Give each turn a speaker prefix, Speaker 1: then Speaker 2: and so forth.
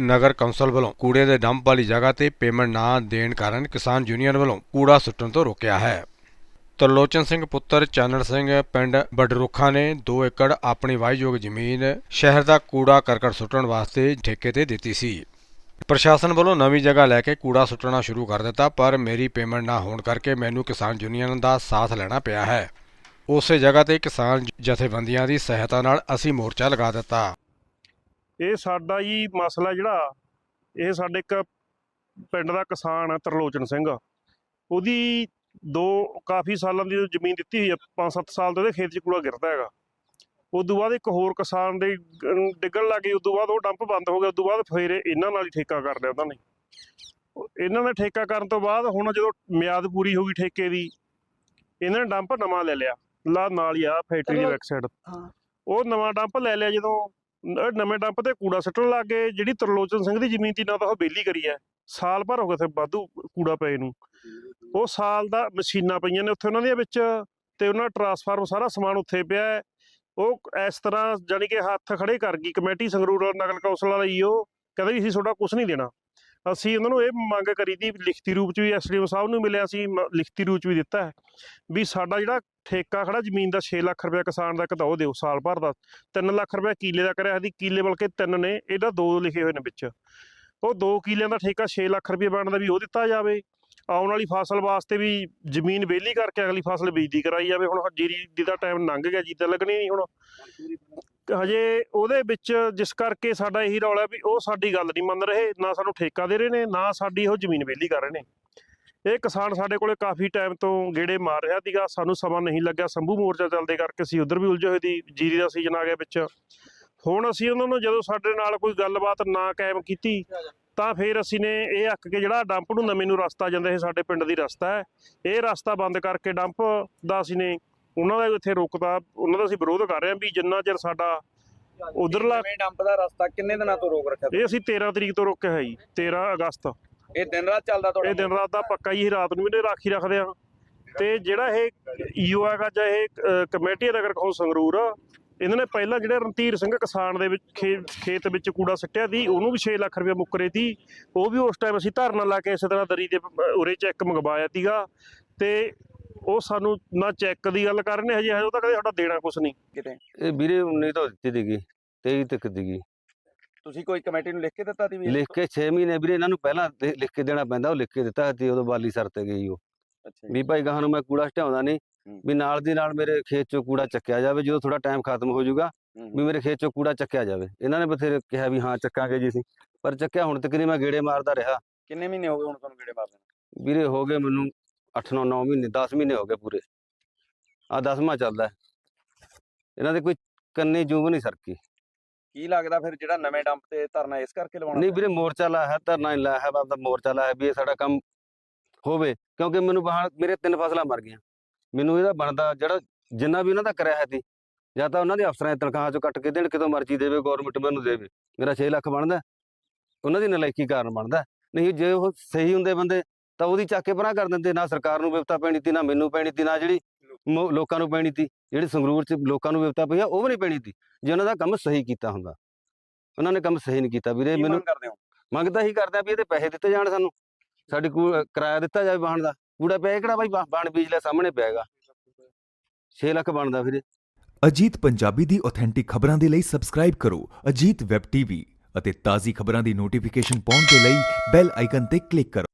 Speaker 1: ਨਗਰ council ਵੱਲੋਂ ਕੂੜੇ ਦੇ ਡੰਪ ਵਾਲੀ ਜਗ੍ਹਾ ਤੇ ਪੇਮੈਂਟ ਨਾ ਦੇਣ ਕਾਰਨ ਕਿਸਾਨ ਯੂਨੀਅਨ ਵੱਲੋਂ ਕੂੜਾ ਸੁੱਟਣ ਤੋਂ ਰੋਕਿਆ ਹੈ। ਤਰਲੋਚਨ ਸਿੰਘ ਪੁੱਤਰ ਚਾਨਣ ਸਿੰਘ ਪਿੰਡ ਬਡਰੁੱਖਾ ਨੇ 2 ਏਕੜ ਆਪਣੀ ਵਾਹੀਯੋਗ ਜ਼ਮੀਨ ਸ਼ਹਿਰ ਦਾ ਕੂੜਾ ਕਰਕਟ ਸੁੱਟਣ ਵਾਸਤੇ ਠੇਕੇ ਤੇ ਦਿੱਤੀ ਸੀ। ਪ੍ਰਸ਼ਾਸਨ ਵੱਲੋਂ ਨਵੀਂ ਜਗ੍ਹਾ ਲੈ ਕੇ ਕੂੜਾ ਸੁੱਟਣਾ ਸ਼ੁਰੂ ਕਰ ਦਿੱਤਾ, ਪਰ ਮੇਰੀ ਪੇਮੈਂਟ ਨਾ ਹੋਣ ਕਰਕੇ ਮੈਨੂੰ ਕਿਸਾਨ ਯੂਨੀਅਨ ਦਾ ਸਾਥ ਲੈਣਾ ਪਿਆ ਹੈ। ਉਸੇ ਜਗ੍ਹਾ ਤੇ ਕਿਸਾਨ ਜਥੇਬੰਦੀਆਂ ਦੀ ਸਹਾਇਤਾ ਨਾਲ ਅਸੀਂ ਮੋਰਚਾ ਲਗਾ ਦਿੱਤਾ।
Speaker 2: ਇਹ ਸਾਡਾ ਜੀ ਮਸਲਾ ਜਿਹੜਾ ਇਹ ਸਾਡੇ ਇੱਕ ਪਿੰਡ ਦਾ ਕਿਸਾਨ ਹੈ ਤਰਲੋਚਨ ਸਿੰਘ ਉਹਦੀ ਦੋ ਕਾਫੀ ਸਾਲਾਂ ਦੀ ਜ਼ਮੀਨ ਦਿੱਤੀ ਹੋਈ ਹੈ 5-7 ਸਾਲ ਤੋਂ ਉਹਦੇ ਖੇਤ 'ਚ ਕੂੜਾ ਗਿਰਦਾ ਹੈਗਾ ਉਦੋਂ ਬਾਅਦ ਇੱਕ ਹੋਰ ਕਿਸਾਨ ਦੇ ਡਿੱਗਣ ਲੱਗੇ ਉਦੋਂ ਬਾਅਦ ਉਹ ਡੰਪ ਬੰਦ ਹੋ ਗਿਆ ਉਦੋਂ ਬਾਅਦ ਫਿਰ ਇਹਨਾਂ ਨਾਲ ਹੀ ਠੇਕਾ ਕਰ ਲਿਆ ਉਹਨਾਂ ਨੇ ਇਹਨਾਂ ਨੇ ਠੇਕਾ ਕਰਨ ਤੋਂ ਬਾਅਦ ਹੁਣ ਜਦੋਂ ਮਿਆਦ ਪੂਰੀ ਹੋ ਗਈ ਠੇਕੇ ਦੀ ਇਹਨਾਂ ਨੇ ਡੰਪ ਨਵਾਂ ਲੈ ਲਿਆ ਲਾ ਨਾਲ ਹੀ ਆ ਫੈਕਟਰੀ ਦੀ। Back side. ਉਹ ਨਵਾਂ ਡੰਪ ਲੈ ਲਿਆ ਜਦੋਂ ਨਵੇਂ ਡੰਪ ਤੇ ਕੂੜਾ ਸੱਟਣ ਲੱਗ ਗਏ। ਜਿਹੜੀ ਤਰਲੋਚਨ ਸਿੰਘ ਦੀ ਜ਼ਮੀਨ ਦੀ ਨਾ ਤਾਂ ਉਹ ਬੇਲੀ ਕਰੀ ਐ। ਸਾਲ ਭਰ ਹੋ ਗਿਆ ਤੇ ਵਾਧੂ ਕੂੜਾ ਪਏ ਨੂੰ। ਉਹ ਸਾਲ ਦਾ ਮਸ਼ੀਨਾਂ ਪਈਆਂ ਨੇ ਉੱਥੇ ਉਹਨਾਂ ਦੀਆਂ ਵਿੱਚ ਤੇ ਉਹਨਾਂ ਟਰਾਂਸਫਾਰਮ ਸਾਰਾ ਸਮਾਨ ਉੱਥੇ ਪਿਆ ਉਹ ਇਸ ਤਰ੍ਹਾਂ ਜਾਨੀ ਕਿ ਹੱਥ ਖੜੇ ਕਰ ਗਈ ਕਮੇਟੀ ਸੰਗਰੂਰ ਨਗਰ ਕੌਂਸਲ ਵਾਲਾ ਉਹ ਕਹਿੰਦੇ ਵੀ ਅਸੀਂ ਤੁਹਾਡਾ ਕੁਝ ਨਹੀਂ ਦੇਣਾ। ਅਸੀਂ ਉਹਨਾਂ ਨੂੰ ਇਹ ਮੰਗ ਕਰੀ ਦੀ ਲਿਖਤੀ ਰੂਪ ਚ ਵੀ ਐਸਡੀਓ ਸਾਹਿਬ ਨੂੰ ਮਿਲਿਆ ਸੀ ਲਿਖਤੀ ਰੂਪ ਚ ਵੀ ਦਿੱਤਾ ਹੈ, ਵੀ ਸਾਡਾ ਜਿਹੜਾ ਠੇਕਾ ਖੜਾ ਜ਼ਮੀਨ ਦਾ 6 ਲੱਖ ਰੁਪਏ ਕਿਸਾਨ ਦਾ ਇੱਕ ਉਹ ਦਿਓ ਸਾਲ ਭਰ ਦਾ 3 ਲੱਖ ਰੁਪਏ ਕਿੱਲੇ ਦਾ ਕਰਿਆ ਸੀ, ਕਿੱਲੇ ਬਲਕਿ ਤਿੰਨ ਨੇ, ਇਹਦਾ ਦੋ ਲਿਖੇ ਹੋਏ ਨੇ ਵਿੱਚ, ਉਹ ਦੋ ਕਿੱਲਿਆਂ ਦਾ ਠੇਕਾ 6 ਲੱਖ ਰੁਪਏ ਬਣਦਾ ਵੀ ਉਹ ਦਿੱਤਾ ਜਾਵੇ, ਆਉਣ ਵਾਲੀ ਫਸਲ ਵਾਸਤੇ ਵੀ ਜ਼ਮੀਨ ਵਿਹਲੀ ਕਰਕੇ ਅਗਲੀ ਫਸਲ ਬੀਜਦੀ ਕਰਾਈ ਜਾਵੇ, ਹੁਣ ਜੀਰੀ ਦੀ ਦਾ ਟਾਈਮ ਲੰਘ ਗਿਆ, ਜੀ ਤਾਂ ਲੱਗਣੀ ਨਹੀਂ ਹੁਣ। ਹਜੇ ਉਹਦੇ ਵਿੱਚ ਜਿਸ ਕਰਕੇ ਸਾਡਾ ਇਹੀ ਰੌਲਾ ਵੀ ਉਹ ਸਾਡੀ ਗੱਲ ਨਹੀਂ ਮੰਨ ਰਹੇ, ਨਾ ਸਾਨੂੰ ਠੇਕਾ ਦੇ ਰਹੇ ਨੇ, ਨਾ ਸਾਡੀ ਉਹ ਜ਼ਮੀਨ ਵਿਹਲੀ ਕਰ ਰਹੇ ਨੇ। ਇਹ ਕਿਸਾਨ ਸਾਡੇ ਕੋਲੇ ਕਾਫੀ ਟਾਈਮ ਤੋਂ ਗੇੜੇ ਮਾਰ ਰਿਹਾ ਸੀਗਾ, ਸਾਨੂੰ ਸਮਾਂ ਨਹੀਂ ਲੱਗਿਆ, ਸੰਭੂ ਮੋਰਚਾ ਚੱਲਦੇ ਕਰਕੇ ਅਸੀਂ ਉਧਰ ਵੀ ਉਲਝੇ ਹੋਏ ਦੀ ਜੀਰੀ ਦਾ ਸੀਜ਼ਨ ਆ ਗਿਆ ਵਿੱਚ। ਹੁਣ ਅਸੀਂ ਉਹਨਾਂ ਨੂੰ ਜਦੋਂ ਸਾਡੇ ਨਾਲ ਕੋਈ ਗੱਲਬਾਤ ਨਾ ਕਾਇਮ ਕੀਤੀ, ਤਾਂ ਫਿਰ ਅਸੀਂ ਨੇ ਇਹ ਅੱਕ ਕੇ ਜਿਹੜਾ ਡੰਪ ਨੂੰ ਨਵੇਂ ਨੂੰ ਰਸਤਾ ਜਾਂਦਾ, ਇਹ ਸਾਡੇ ਪਿੰਡ ਦੀ ਰਸਤਾ ਹੈ। ਇਹ ਰਸਤਾ ਬੰਦ ਕਰਕੇ ਡੰਪ ਦਾ ਅਸੀਂ ਨੇ ਉਹਨਾਂ ਦਾ ਇੱਥੇ ਰੋਕਦਾ ਉਹਨਾਂ ਦਾ ਅਸੀਂ ਵਿਰੋਧ ਕਰ ਰਹੇ ਹਾਂ ਵੀ ਜਿੰਨਾ ਚਿਰ ਸਾਡਾ ਉਧਰਲਾ
Speaker 3: ਡੰਪ ਦਾ ਰਸਤਾ ਕਿੰਨੇ ਦਿਨਾਂ ਤੋਂ ਰੋਕ ਰੱਖਿਆ
Speaker 2: ਇਹ ਅਸੀਂ 13 ਤਰੀਕ ਤੋਂ ਰੋਕਿਆ ਹੈ ਜੀ 13 ਅਗਸਤ।
Speaker 3: ਇਹ ਦਿਨ ਰਾਤ ਚੱਲਦਾ ਤੁਹਾਡਾ?
Speaker 2: ਇਹ ਦਿਨ ਰਾਤ ਦਾ ਪੱਕਾ ਹੀ ਰਾਤ ਨੂੰ ਵੀ ਰਾਖੀ ਰੱਖਦੇ ਆ ਤੇ ਜਿਹੜਾ ਇਹ ਈਓ ਹੈਗਾ ਜਾਂ ਇਹ ਕਮੇਟੀ ਨਗਰ ਕੌਂਸਲ ਸੰਗਰੂਰ ਇਹਨਾਂ ਨੇ ਪਹਿਲਾਂ ਜਿਹੜੇ ਰਣਧੀਰ ਸਿੰਘ ਕਿਸਾਨ ਦੇ ਵਿੱਚ ਖੇਤ ਵਿੱਚ ਕੂੜਾ ਸਿੱਟਿਆ ਸੀ ਉਹਨੂੰ ਵੀ 6 ਲੱਖ ਰੁਪਏ ਮੁੱਕਰੇ ਸੀ। ਉਹ ਵੀ ਉਸ ਟਾਈਮ ਅਸੀਂ ਧਰਨਾ ਲਾ ਕੇ ਇਸੇ ਤਰ੍ਹਾਂ ਦਰੀ ਦੇ ਉਰੇ ਚੈੱਕ ਮੰਗਵਾਇਆ ਸੀਗਾ। ਤੇ ਉਹ ਸਾਨੂੰ ਨਾ ਚੈੱਕ ਦੀ ਗੱਲ ਕਰ ਰਹੇ ਨੇ ਹਜੇ ਹਜੇ ਉਹ ਤਾਂ ਕਹਿੰਦੇ ਸਾਡਾ ਦੇਣਾ ਕੁਛ ਨਹੀਂ।
Speaker 3: ਕਿਤੇ?
Speaker 4: ਇਹ ਵੀਰੇ 19 ਤੋਂ ਦਿੱਤੀ ਸੀਗੀ 23 ਤੱਕ ਸੀਗੀ।
Speaker 3: ਤੁਸੀਂ ਕੋਈ ਕਮੇਟੀ ਨੂੰ ਲਿਖ ਕੇ ਦਿੱਤਾ ਸੀ ਵੀ
Speaker 4: ਲਿਖ ਕੇ 6 ਮਹੀਨੇ ਵੀਰੇ ਇਹਨਾਂ ਨੂੰ ਪਹਿਲਾਂ ਲਿਖ ਕੇ ਦੇਣਾ ਪੈਂਦਾ ਉਹ ਲਿਖ ਕੇ ਦਿੱਤਾ ਸੀ ਉਦੋਂ ਬਾਲੀ ਸਰ ਤੇ ਗਈ ਉਹ।
Speaker 3: ਅੱਛਾ
Speaker 4: ਵੀ ਭਾਈ ਗਾਹਾਂ ਨੂੰ ਮੈਂ ਕੂੜਾ ਹਟਾਉਂਦਾ ਨਹੀਂ
Speaker 3: ਹੂੰ।
Speaker 4: ਵੀ ਨਾਲ ਦੀ ਨਾਲ ਮੇਰੇ ਖੇਤ ਚੋਂ ਕੂੜਾ ਚੱਕਿਆ ਜਾਵੇ ਜਦੋਂ ਥੋੜਾ ਟਾਈਮ ਖਤਮ ਹੋ ਜਾਊਗਾ ਵੀ ਮੇਰੇ ਖੇਤ ਚੋਂ ਕੂੜਾ ਚੱਕਿਆ ਜਾਵੇ। ਇਹਨਾਂ ਨੇ ਬਥੇਰੇ ਕਿਹਾ ਵੀ ਹਾਂ ਚੱਕਾਂਗੇ ਜੀ ਅਸੀਂ ਪਰ ਚੱਕਿਆ ਹੁਣ ਤੱਕ ਨਹੀਂ ਮੈਂ ਗੇੜੇ ਮਾਰਦਾ ਰਿਹਾ।
Speaker 3: ਕਿੰਨੇ ਮਹੀਨੇ ਹੋ ਗਏ ਹੁਣ ਤੁਹਾਨੂੰ ਗੇੜੇ ਮਾਰਦੇ
Speaker 4: ਵੀਰੇ ਹੋ ਗਏ ਮੈਨੂੰ 8 9 9 ਮਹੀਨੇ 10 ਮਹੀਨੇ ਹੋ ਗਏ ਪੂਰੇ ਆ 10ਵਾਂ ਚੱਲਦਾ। ਇਹਨਾਂ ਦੇ ਕੋਈ ਕੰਨੀ ਜੂਗ ਨਹੀਂ ਸਰਕੀ
Speaker 3: ਕੀ ਲੱਗਦਾ ਫਿਰ ਜਿਹੜਾ ਨਵੇਂ ਡੰਪ ਤੇ ਧਰਨਾ ਇਸ ਕਰਕੇ ਲਵਾਉਣਾ
Speaker 4: ਨਹੀਂ? ਵੀਰੇ ਮੋਰਚਾ ਲਾਇਆ ਹੈ ਧਰਨਾ ਨਹੀਂ ਲਾਇਆ ਹੈ ਆਪਦਾ ਮੋਰਚਾ ਲਾਇਆ ਵੀ ਇਹ ਸਾਡਾ ਕੰਮ ਹੋਵੇ ਕਿਉਂਕਿ ਮੈਨੂੰ ਬਾਹਰ ਮੇਰੇ ਤਿੰਨ ਫਸਲਾਂ ਮਰ ਗਈਆਂ ਮੈਨੂੰ ਇਹਦਾ ਬਣਦਾ ਜਿਹੜਾ ਜਿੰਨਾ ਵੀ ਉਹਨਾਂ ਦਾ ਕਰਿਆ ਹੈ ਸੀ ਜਾਂ ਤਾਂ ਉਹਨਾਂ ਦੇ ਅਫਸਰਾਂ ਦੀ ਤਨਖਾਹ ਚੋਂ ਕੱਟ ਕੇ ਦੇਣ ਕਿਤੋਂ ਮਰਜ਼ੀ ਦੇਵੇ ਗਵਰਨਮੈਂਟ ਮੈਨੂੰ ਦੇਵੇ ਮੇਰਾ 6 ਲੱਖ ਬਣਦਾ। ਉਹਨਾਂ ਦੀ ਨਲਾਇਕੀ ਕਾਰਨ ਬਣਦਾ। ਨਹੀਂ ਜੇ ਉਹ ਸਹੀ ਹੁੰਦੇ ਬੰਦੇ ਤਾਂ ਉਹਦੀ ਚੱਕ ਕੇ ਪਰਾਂ ਕਰ ਦਿੰਦੇ ਨਾ ਸਰਕਾਰ ਨੂੰ ਵਿਪਤਾ ਪੈਣੀ ਤੀ ਨਾ ਮੈਨੂੰ ਪੈਣੀ ਤੀ ਨਾ ਜਿਹੜੀ ਲੋਕਾਂ ਨੂੰ ਪੈਣੀ ਤੀ ਜਿਹੜੀ ਸੰਗਰੂਰ ਚ ਲੋਕਾਂ ਨੂੰ ਵਿਪਤਾ ਪਈ ਆ ਉਹ ਵੀ ਨਹੀਂ ਪੈਣੀ ਤੀ ਜੇ ਉਹਨਾਂ ਦਾ ਕੰਮ ਸਹੀ ਕੀਤਾ ਹੁੰਦਾ। ਉਹਨਾਂ ਨੇ ਕੰਮ ਸਹੀ ਨਹੀਂ ਕੀਤਾ ਵੀਰੇ ਮੈਨੂੰ ਮੰਗਦਾ ਹੀ? ਕਰਦੇ ਆ ਵੀ ਇਹਦੇ ਪੈਸੇ ਦਿੱਤੇ ਜਾਣ ਸਾਨੂੰ। ਸਾਡੀ ਕਿਰਾਇਆ ਦਿੱਤਾ ਜਾਵੇ ਵਾਹਣ ਦਾ। ਕੂੜਾ ਪਿਆ ਕਿਹੜਾ ਬਾਈ? ਵਾਹਣ ਬੀਜ ਲੈ ਸਾਹਮਣੇ ਪਿਆਗਾ 6 ਲੱਖ ਬਣਦਾ ਵੀਰੇ।
Speaker 5: ਅਜੀਤ ਪੰਜਾਬੀ ਦੀ ਆਥੈਂਟਿਕ ਖਬਰਾਂ ਦੇ ਲਈ ਸਬਸਕ੍ਰਾਈਬ ਕਰੋ ਅਜੀਤ ਵੈਬ ਟੀਵੀ ਅਤੇ ਤਾਜ਼ੀ ਖਬਰਾਂ ਦੀ ਨੋਟੀਫਿਕੇਸ਼ਨ ਪਾਉਣ ਦੇ ਲਈ ਬੈਲ ਆਈਕਨ ਤੇ ਕਲਿੱਕ ਕਰੋ।